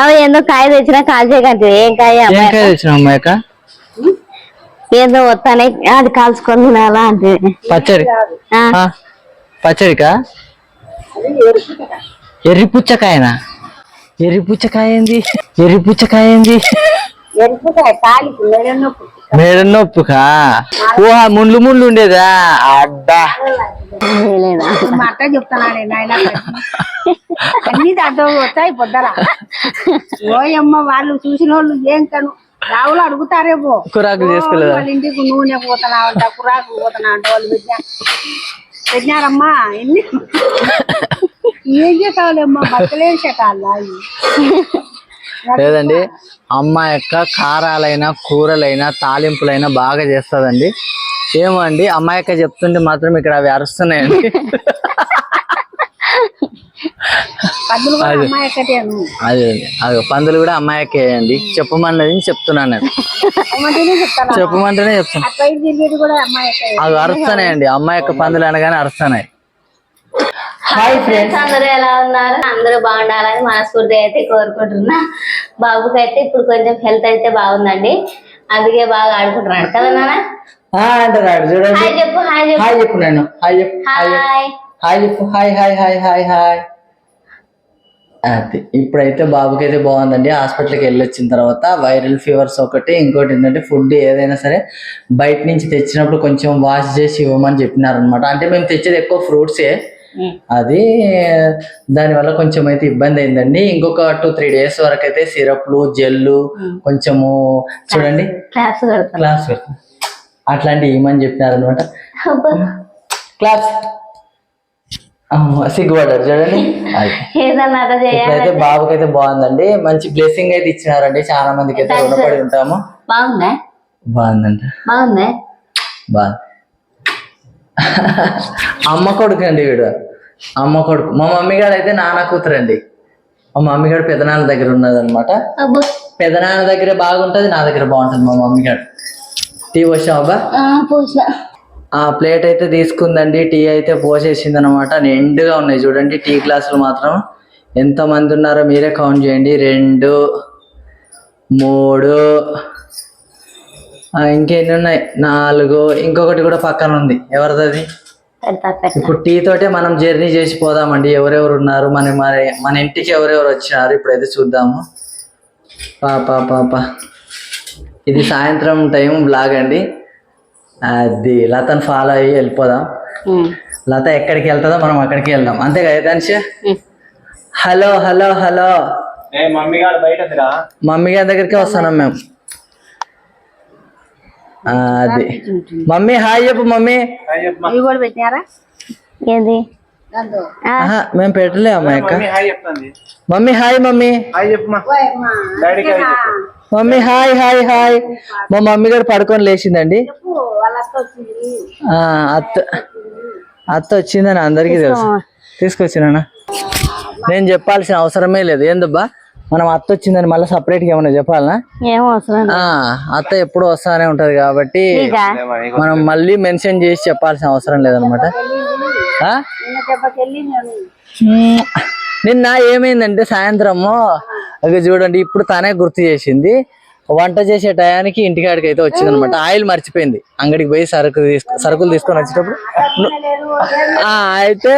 అవి ఏందో కాయ తెచ్చినా కాల్ చేయకంటే ఏం కాయ ఏం కాయ తెచ్చినావు అమ్మాయక ఏందో వస్తానే అది కాల్చుకొని తినాలా అంటే. పచ్చడి? పచ్చడికా? ఎర్రి పుచ్చకాయనా? ఎర్రి పుచ్చకాయ ఏంది? ఎర్రి పుచ్చకాయ ఏంది? మేడ నొప్పుకా ఓహా ముండ్లు ముండ్లు ఉండేదా? అడ్డా. మా అక్క చెప్తున్నాడే నాయన అన్ని దాంట్లో వచ్చాయి పొద్దున. ఓయమ్మ వాళ్ళు చూసిన వాళ్ళు ఏం కను? రావులు అడుగుతారేమో చేసుకోలేదా వాళ్ళ ఇంటికి నూనె పోతున్నావంట కురాకు పోతున్నా అంట వాళ్ళు పెట్టినా. పెట్టినారమ్మా ఎన్ని? ఏం చేస్తావులేమ్మా బట్టలేం శకాలా లేదండి అమ్మ యొక్క కారాలైనా కూరలైనా తాలింపులైనా బాగా చేస్తుందండి. ఏమో అండి అమ్మ యొక్క చెప్తుంటే మాత్రం ఇక్కడ అవి అరుస్తున్నాయండి. అదే. అది పందులు కూడా అమ్మాయికే అండి. చెప్పమన్నది చెప్తున్నాను నేను. చెప్పమంటేనే చెప్తాను. అట్లా ఇది తిరిగేది కూడా అమ్మాయి ఎక్కే అవి అరుస్తున్నాయండి. అమ్మాయి యొక్క పందులు అనగానే అరుస్తున్నాయి. హాయ్ ఫ్రెండ్స్ అందరూ ఎలా ఉన్నారు? అందరూ బాగుండాలని మనస్ఫూర్తి అయితే కోరుకుంటున్నా. బాబుకి అయితే ఇప్పుడు కొంచెం హెల్త్ అయితే బాగుందండి. అందుకే బాగా ఆడుకుంటున్నాడు. కదా నాన్న? అంటున్నాడు. చూడండి. హాయ్ చెప్పు హాయ్ చెప్పు. హాయ్ చెప్పు నేను హాయ్ చెప్పు. హాయ్. హాయ్ చెప్పు. Hi hi hi hi hi అది ఇప్పుడైతే బాబుకి అయితే బాగుందండి. హాస్పిటల్కి వెళ్ళి వచ్చిన తర్వాత వైరల్ ఫీవర్స్ ఒకటి ఇంకోటి ఏంటంటే ఫుడ్ ఏదైనా సరే బయట నుంచి తెచ్చినప్పుడు కొంచెం వాష్ చేసి ఇవ్వమని చెప్పినారనమాట అంటే మేము తెచ్చేది ఎక్కువ ఫ్రూట్సే అది దానివల్ల కొంచెం అయితే ఇబ్బంది అయిందండి. ఇంకొక టూ త్రీ డేస్ వరకు అయితే సిరప్లు జెల్లు కొంచెము చూడండి. క్లాస్ క్లాస్ అట్లాంటివి ఇవ్వమని చెప్పినారనమాట అబ్బా, క్లాస్ సిగ్గుపడ్డారు చూడండి. ఇప్పుడైతే బాబుకి అయితే బాగుందండి. మంచి బ్లెస్సింగ్ అయితే ఇచ్చినారండి. చాలా మందికి అయితే రుణపడి ఉంటాము. బాగుందా? బాగుందండి బాగుందా? బాగుంది. అమ్మ కొడుకు అండి వీడు. అమ్మ కొడుకు. మా మమ్మీ గారు అయితే నాన్న కూతురు అండి మా మమ్మీ గారు పెదనాన్న దగ్గర ఉన్నదన్నమాట. అబ్బో. పెదనాన్న దగ్గర బాగుంటది నా దగ్గర బాగుంటుంది మా మమ్మీ గారు టీ వచ్చావా ఆ, ప్లేట్ అయితే తీసుకుందండి టీ అయితే పోసేసింది అనమాట నిండుగా ఉన్నాయి చూడండి టీ గ్లాసులు మాత్రం. ఎంత మంది ఉన్నారో మీరే కౌంట్ చేయండి. రెండు మూడు ఇంకెన్ని ఉన్నాయి? నాలుగు ఇంకొకటి కూడా పక్కన ఉంది. ఎవరిది ఇప్పుడు టీ తోటే మనం జర్నీ చేసి పోదామండి. ఎవరెవరు ఉన్నారు? మన మరి మన ఇంటికి ఎవరెవరు వచ్చినారు? ఇప్పుడైతే చూద్దాము. పాప పాప ఇది సాయంత్రం టైం బ్లాగ్ అండి. అది లతను ఫాలో అయ్యి వెళ్ళిపోదాం. లత ఎక్కడికి వెళ్తుందో మనం అక్కడికి వెళ్దాం. అంతే కదా దానిష. Hello hello hello. ఏ మమ్మీ గారు బయట మమ్మీ గారి దగ్గరికి వస్తున్నాం మేము. అది. మమ్మీ హాయ్ చెప్పు మమ్మీ. హాయ్ చెప్పు ఇవి కూడా పెట్టినారా? ఏంది? మేము పెట్టలే అక్క mummy hi mummy hi mummy. Hi hi hi hi hi. మా మమ్మీ గారు పడుకొని లేచిందండి. అత్త అత్త. వచ్చిందని అందరికీ తెలుసు. తీసుకొచ్చినా నేను చెప్పాల్సిన అవసరమే లేదు. ఏందబ్బా? మనం అత్త వచ్చిందని మళ్ళీ సపరేట్గా ఏమైనా చెప్పాలనా? ఏం అవసరం అత్త ఎప్పుడు వస్తానే ఉంటది కాబట్టి? మనం మళ్ళీ మెన్షన్ చేసి చెప్పాల్సిన అవసరం లేదనమాట ఆ? నిన్న ఏమైందంటే సాయంత్రము అది చూడండి ఇప్పుడు తనే గుర్తు చేసింది. వంట చేసే టయానికి ఇంటికాడికి అయితే వచ్చింది అనమాట ఆయిల్ మర్చిపోయింది. అంగడికి పోయి సరుకు తీసుకు సరుకులు తీసుకొని వచ్చేటప్పుడు. అయితే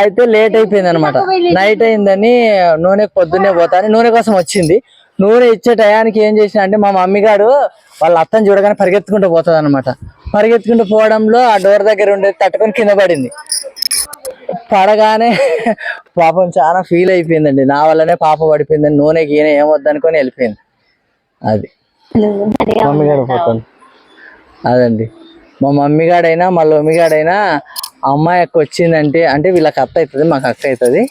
అయితే లేట్ అయిపోయింది అనమాట నైట్ అయిందని నూనె పొద్దున్నే పోతా అని నూనె కోసం వచ్చింది. నూనె ఇచ్చే టయానికి ఏం చేసిన అంటే మా మమ్మీ గారు వాళ్ళ అత్తని చూడగానే పరిగెత్తుకుంటూ పోతుంది అనమాట పరిగెత్తుకుంటూ పోవడంలో ఆ డోర్ దగ్గర ఉండేది తట్టుకొని కింద పడింది. పడగానే పాపం చాలా ఫీల్ అయిపోయిందండి. నా వల్లనే పాప పడిపోయిందని నూనె గీనె ఏమొద్దనుకొని వెళ్ళిపోయింది. అది. మమ్మీ గారు పోతుంది అదండి. మా మమ్మీ గాడైనా మా లొమ్మి గాడైనా అమ్మాయి అక్క వచ్చిందంటే అంటే వీళ్ళకి అత్త అవుతుంది మాకు అక్క అవుతుంది.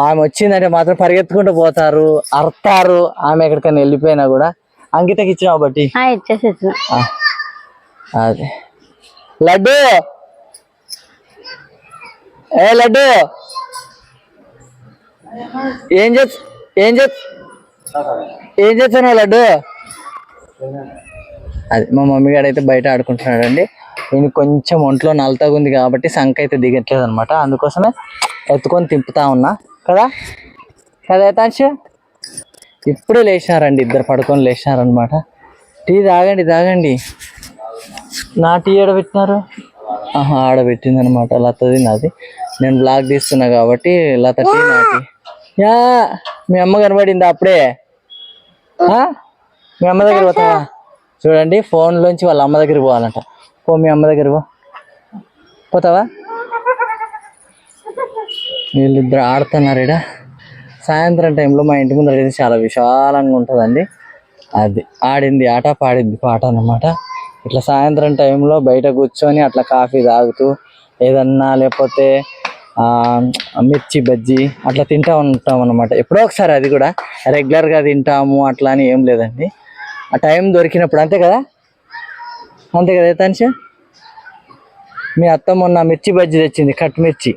ఆమె వచ్చిందంటే మాత్రం పరిగెత్తుకుంటూ పోతారు అర్తారు. ఆమె ఎక్కడికైనా వెళ్ళిపోయినా కూడా అంకితకి ఇచ్చిన బట్టి ఆ, ఇచ్చేసేసిన అదే. లడ్డు! ఏ లడ్డు! ఏం చేస్ ఏం చేస్ ఏం చేస్తున్నావు లడ్డు? అది మా మమ్మీ గారు అయితే బయట ఆడుకుంటున్నాడు అండి నేను కొంచెం ఒంట్లో నలతగా ఉంది కాబట్టి సంక అయితే దిగట్లేదు అనమాట అందుకోసమే ఎత్తుకొని తిప్పుతా ఉన్నా. కదా? కదా ఏతాంశు ఇప్పుడే లేచినారండి ఇద్దరు పడుకొని లేచినారనమాట టీ తాగండి తాగండి. నా టీ ఏడ పెట్టినారు? ఆహా ఆడబెట్టింది అనమాట లతది నాది. నేను బ్లాగ్ తీస్తున్నా కాబట్టి లత టీ నా టీ. యా మీ అమ్మ కనబడింది అప్పుడే? మీ అమ్మ దగ్గర పోతావా? చూడండి ఫోన్లోంచి వాళ్ళ అమ్మ దగ్గరికి పోవాలంట. పో మీ అమ్మ దగ్గర పో. పోతావా? వీళ్ళిద్దరు ఆడుతున్నారు ఇడ సాయంత్రం టైంలో మా ఇంటి ముందర అయితే చాలా విశాలంగా ఉంటుందండి. అది ఆడింది ఆట పాడింది పాట అన్నమాట. ఇట్లా సాయంత్రం టైంలో బయట కూర్చొని అట్లా కాఫీ తాగుతూ ఏదన్నా లేకపోతే మిర్చి బజ్జీ అట్లా తింటా ఉంటాం అనమాట ఎప్పుడో ఒకసారి అది కూడా. రెగ్యులర్గా తింటాము అట్లా అని ఏం లేదండి. ఆ టైం దొరికినప్పుడు అంతే కదా? అంతే కదా తనిష? మీ అత్త మొన్న మిర్చి బజ్జీ తెచ్చింది కట్ మిర్చి.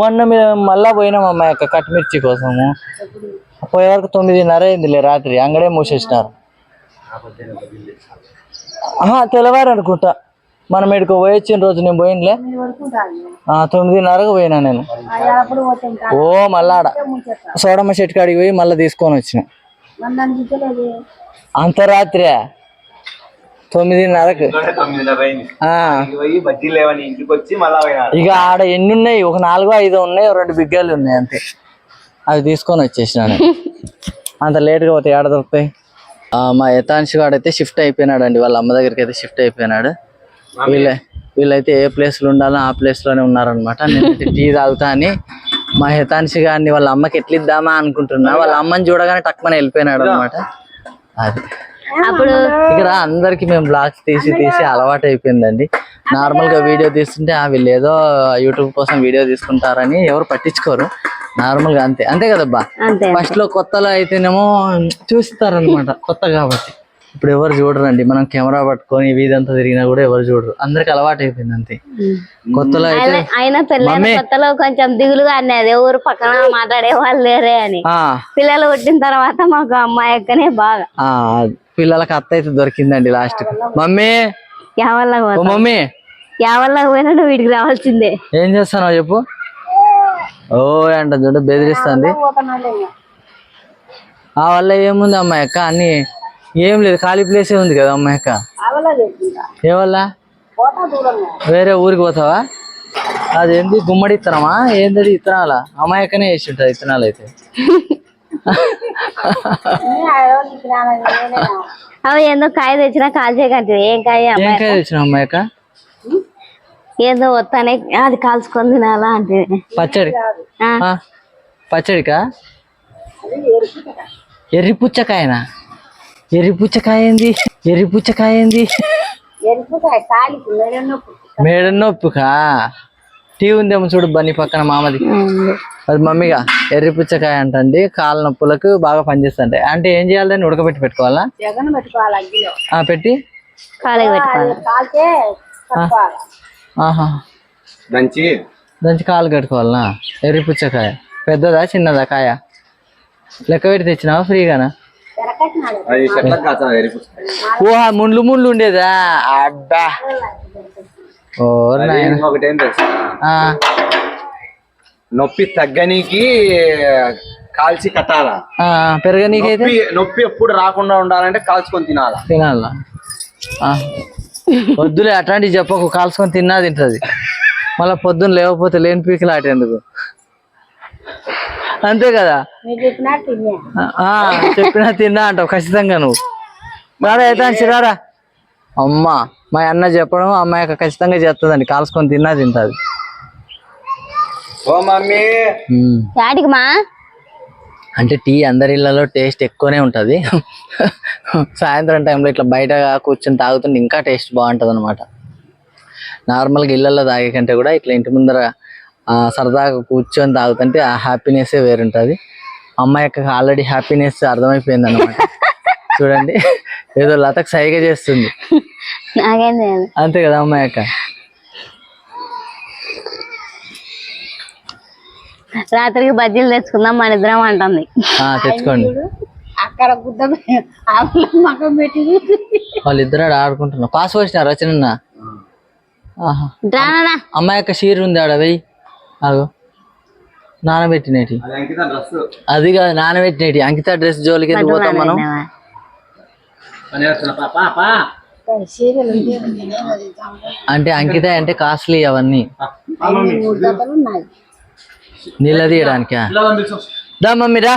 మొన్న మేము మళ్ళా పోయినాం అమ్మ యొక్క కట్ మిర్చి కోసము. పోయే వరకు తొమ్మిదిన్నర అయిందిలే రాత్రి అంగడే మూసేసినారు. తెల్లవారు అనుకుంటా మనం ఇక్కడికి పోయి వచ్చిన రోజు నేను పోయినలే. తొమ్మిదిన్నరకు పోయినా నేను. ఓ మళ్ళా ఆడ. సోడమ్మ చెట్టు కాడికి పోయి మళ్ళీ తీసుకొని వచ్చిన. అంత రాత్రి తొమ్మిదిన్నరకు. ఇక ఆడ ఎన్ని ఉన్నాయి ఒక నాలుగో ఐదో ఉన్నాయి రెండు బిగ్గాలు ఉన్నాయి అంతే. అవి తీసుకొని వచ్చేసిన నేను. అంత లేట్గా పోతే ఏడ దొరుకుతాయి? మా యథాంశ్ గాడు అయితే షిఫ్ట్ అయిపోయినాడు అండి వాళ్ళ అమ్మ దగ్గరికి అయితే షిఫ్ట్ అయిపోయినాడు. వీళ్ళే వీళ్ళైతే ఏ ప్లేస్లో ఉండాలో ఆ ప్లేస్లోనే ఉన్నారనమాట నేనైతే టీ తాగుతా అని మా హితాంశి గారిని వాళ్ళ అమ్మకి ఎట్లిద్దామా అనుకుంటున్నా. వాళ్ళ అమ్మని చూడగానే టక్మని వెళ్ళిపోయినాడు అనమాట అది. అప్పుడు ఇక్కడ అందరికి మేము బ్లాగ్స్ తీసి తీసి అలవాటు అయిపోయిందండి నార్మల్గా వీడియో తీస్తుంటే వీళ్ళు ఏదో యూట్యూబ్ కోసం వీడియో తీసుకుంటారని ఎవరు పట్టించుకోరు. నార్మల్గా అంతే. అంతే కదబ్బా? ఫస్ట్లో కొత్తలో అయితేనేమో చూస్తారనమాట కొత్త కాబట్టి. ఇప్పుడు ఎవరు చూడరండి. మనం కెమెరా పట్టుకొని వీధంతా తిరిగినా కూడా ఎవరు చూడరు. అందరికి అలవాటు అయిపోయింది అంతే. కొత్తలో అయితే మమ్మీ. కొత్తలో కొంచెం దిగులుగా అనేది ఊరు పక్కన మాట్లాడే వాళ్ళు లేరే అని. పిల్లలు పుట్టిన తర్వాత మాకు అమ్మాయి అక్కనే బాగా. ఆ పిల్లలకి అత్త అయితే దొరికిందండి లాస్ట్. మమ్మీ. యావల్లకు మమ్మీ. యావల్లకు పోయినా నువ్వు వీడికి రావాల్సిందే. ఏం చేస్తున్నావు చెప్పు. ఓ అంట చూడు బెదిరిస్తుంది. ఆ వల్ల ఏముంది అమ్మాయి అక్క? అన్ని ఏం లేదు ఖాళీ ప్లేసే ఉంది కదా అమ్మాయి అక్క అవలేదు ఏ వల్ల? పోతా దూరంగా. వేరే ఊరికి పోతావా? అది ఏంది గుమ్మడి ఇత్తనమా? ఏంది ఇత్తనాలా? అమ్మాయి అక్కనే వేసి ఉంటుంది ఇత్తనాలు అయితే. అవి ఏందో కాయ తెచ్చినా కాల్చే కంటే ఏం కాయ ఏం అమ్మాయి కాయ తెచ్చినావు అమ్మాయి ఏందో వస్తానే అది కాల్చుకొని తినాలా అంటే. పచ్చడి? పచ్చడికా? ఎర్రి పుచ్చకాయనా? ఎర్రి పుచ్చకాయ ఏంది ఎర్రి పుచ్చకాయ ఏంది ఎరుపుతాయి కాలికి మెడ నొప్పి మేడ నొప్పుకా? టీ ఉందేమో చూడు బన్నీ పక్కన మామది. అది మమ్మీగా ఎర్రి పుచ్చకాయ అంటండి కాళ్ళ నొప్పులకు బాగా పనిచేస్తుంటాయి అంటే ఏం చేయాలి దాన్ని ఉడకబెట్టి పెట్టుకోవాలా? జగన్ పెట్టుకోవాలి అగ్గిలో. ఆ పెట్టి? దంచి? దానికి కాలు కట్టుకోవాలనా ఎర్రి పుచ్చకాయ. పెద్దదా చిన్నదా కాయ? లెక్క పెట్టి తెచ్చినావా ఫ్రీగానా? ఓహా ముండ్లు ముండ్లు ఉండేదా? అబ్బా. ఓ ఒకటి నొప్పి తగ్గనీకి కాల్చి కట్టాలా? పెరగనీకైతే? నొప్పి ఎప్పుడు రాకుండా ఉండాలంటే కాల్చుకొని తినాలా? తినాలా. వద్దులే అట్లాంటివి చెప్పకు కాల్చుకొని తిన్నా తింటది. మళ్ళీ పొద్దున్న లేకపోతే లేని పీకలు ఆటేందుకు? అంతే కదా? చెప్పినా తిన్నా. అంటావు ఖచ్చితంగా నువ్వు. రారా అయితే చిరారా అమ్మ మా అన్న చెప్పడం అమ్మాయి ఖచ్చితంగా చేస్తుందండి కాల్చుకొని తిన్నా తింటది. అంటే టీ అందరి ఇళ్ళలో టేస్ట్ ఎక్కువనే ఉంటుంది. సాయంత్రం టైంలో ఇట్లా బయట కూర్చొని తాగుతుంటే ఇంకా టేస్ట్ బాగుంటుంది అనమాట నార్మల్గా ఇళ్ళల్లో తాగే కంటే కూడా ఇట్లా ఇంటి ముందర సరదాగా కూర్చొని తాగుతుంటే ఆ హ్యాపీనెస్సే వేరుంటుంది. అమ్మాయి యొక్క ఆల్రెడీ హ్యాపీనెస్ అర్థమైపోయింది అనమాట చూడండి. ఏదో లతకు సైగ చేస్తుంది. అంతే కదా అమ్మాయి యొక్క? రాత్రికి బజ్జీలు తెచ్చుకుందాం మన ఇద్దరం అంటుంది. ఆ, తెచ్చుకోండి. అక్కడ గుద్ద పెట్టి వాళ్ళిద్దరు ఆడ ఆడుకుంటున్నారు. పాస్ వచ్చినారు చిన్న అమ్మాయి యొక్క షీర్ ఉంది ఆడ ఆగు నానబెట్టినటి. అది అంకిత డ్రెస్ అది కాదు నానబెట్టినటి. అంకిత డ్రెస్ జోలికి ఎందుకు పోతాం మనం? అంటే అంకిత అంటే కాస్ట్లీ అవన్నీ. మూడు జతలు ఉన్నాయి. నీళ్ళ తీయడానికా దా మమ్మీ రా.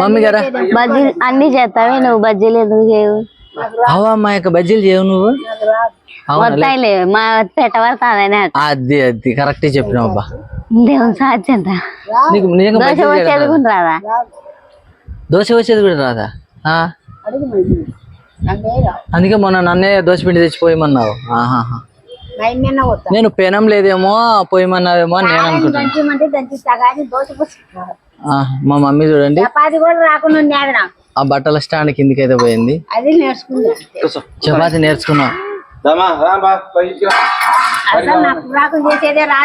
మమ్మీ గారా? బజ్జీ అన్ని చేస్తావే నువ్వు బజ్జీలు ఎందుకు చేయవు? అవ్వ అమ్మా యొక్క బజ్జీలు చేయవు నువ్వు? అవునా వస్తాయిలే మా పెట్టబడతాదనే అది అది కరెక్ట్ చెప్పినావు అబ్బా. దేవుని సాధ్యత. దోశ బజ్జీలు వచ్చి చేయడం రాదా? దోశ వచ్చేది కూడా రాదా? అందుకే మొన్న నన్నే దోశ పిండి తెచ్చిపోయమన్నావు నైన్ పెనం లేదేమో పోయమన్నావేమో అని నేను అనుకుంటున్నా. మా మమ్మీ చూడండి. కూడా ఆ బట్టల స్టాండ్ కిందికి అయితే పోయింది చపాతి నేర్చుకున్నావు. అసలు నాకు రాకు చేసేదే నా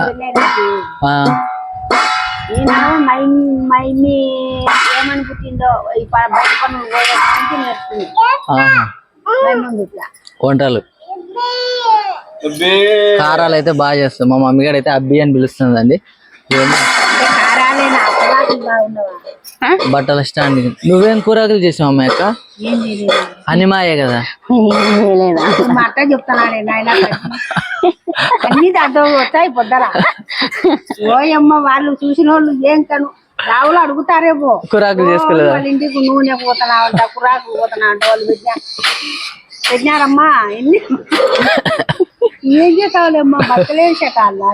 పిల్లలకి ఆ, నేను మై మైమి ఏమని పుట్టిందో ఈ బయట పనులు నేర్చుకున్నాను వంటలు అబ్బే. కారాలు అయితే బాగా చేస్తాం మా మమ్మీ గారు అయితే అబ్బి అని పిలుస్తుందండి. అంటే కారాలే నా బాగుండవా? బట్టల స్టాండ్. నువ్వేం కూరగాయలు చేసావు అమ్మాయి అక్క? అనిమాయే కదా? అన్ని దాంతో వస్తాయి పొద్దుల ఓయమ్మ వాళ్ళు చూసిన వాళ్ళు ఏం కను? రావులు అడుగుతారేమో కూరాకులు చేసుకోలేదా? వాళ్ళ ఇంటికి నూనె పోతున్నా అంట కురాకు పోతున్నా అంట వాళ్ళు పెట్టినా. పెట్టినారమ్మా ఎన్ని? ఏం చేసావులేమ్మా బట్టలే శకాలా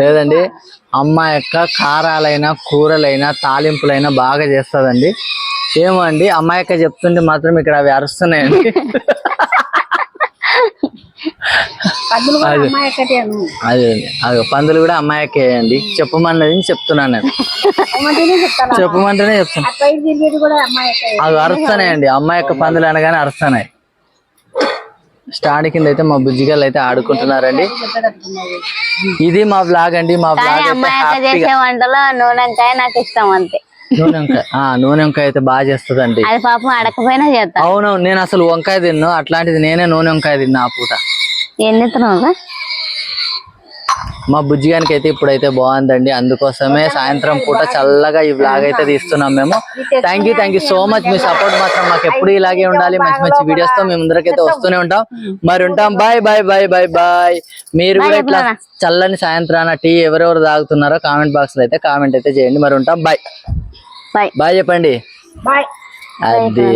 లేదండి అమ్మ యొక్క కారాలైనా కూరలైనా తాలింపులైనా బాగా చేస్తుందండి. ఏమో అండి అమ్మాయి యొక్క చెప్తుంటే మాత్రం ఇక్కడ అవి అరుస్తున్నాయండి. అదే. అండి. అది పందులు కూడా అమ్మాయికే వేయండి చెప్పమన్నది చెప్పతున్నాను నేను. అమ్మంటేనే చెప్తాను. చెప్పమంటేనే చెప్తాను అవి అరుస్తున్నాయండి. అమ్మాయి యొక్క పందులు అనగానే అరుస్తున్నాయి. స్టాండ్ కింద అయితే మా బుజ్జిగాళ్ళు అయితే ఆడుకుంటున్నారండి. ఇది మా వ్లాగ్ అండి. మా చేసే వంటలో నూనెంకాయ నాకు ఇష్టం అంతే. నూనె వంకాయ ఆ, నూనె వంకాయ అయితే బాగా చేస్తుందండి. అది పాపం అడకపోయినా చేస్తా. అవునవును నేను అసలు వంకాయ తిన్ను అట్లాంటిది నేనే నూనె వంకాయ తిన్నా ఆ పూట. ఎన్ని మా బుజ్జిగానికి అయితే ఇప్పుడైతే బాగుందండి. అందుకోసమే సాయంత్రం పూట చల్లగా ఈ వ్లాగ్ అయితే తీస్తున్నాం మేము. Thank you thank you so much me support మాత్రం మాకు ఎప్పుడు ఇలాగే ఉండాలి. మంచి మంచి వీడియోస్తో మేము ముందరకైతే వస్తూనే ఉంటాం. మరి ఉంటాం. Bye bye bye bye bye మీరు కూడా ఇట్లా చల్లని సాయంత్రాన టీ ఎవరెవరు తాగుతున్నారో కామెంట్ బాక్స్లో అయితే కామెంట్ అయితే చేయండి. మరి ఉంటాం. బాయ్ బాయ్ చెప్పండి. అది.